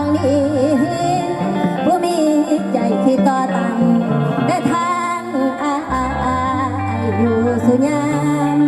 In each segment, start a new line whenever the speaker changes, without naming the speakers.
องนี้ผู้มีใจที่ต่อตันแต่ทางอายอยู่สุญาม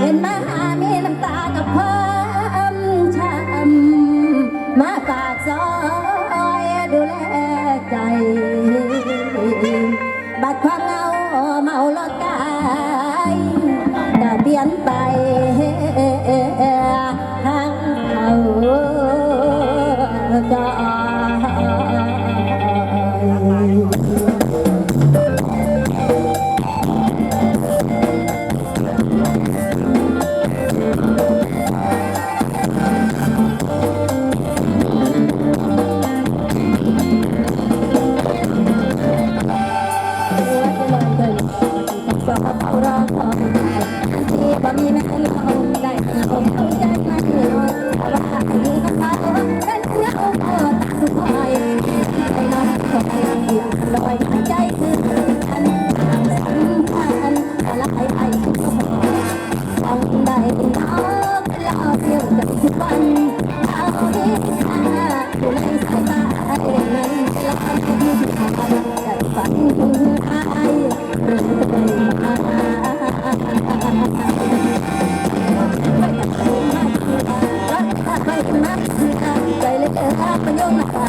เห็นมาหามีน้ำตากับความช้ำมาฝากซอยดูแลใจ บัดความเงาเมาลดกา ที่บ่มีแม่เขาได้ผมเขาใจมาเถิดว่าอยู่กับเขาเป็นเนื้ออกเกิดสุขใจใจน้องคอยลอยใจคืออันสัมพันธ์อะไรไอ้ก็พองได้นองเล่าเที่ยวจากทุกวันเอาดีค่าอยู่ในสายตาไอ้นั้นแล้วที่ผ่านแต่ฝัน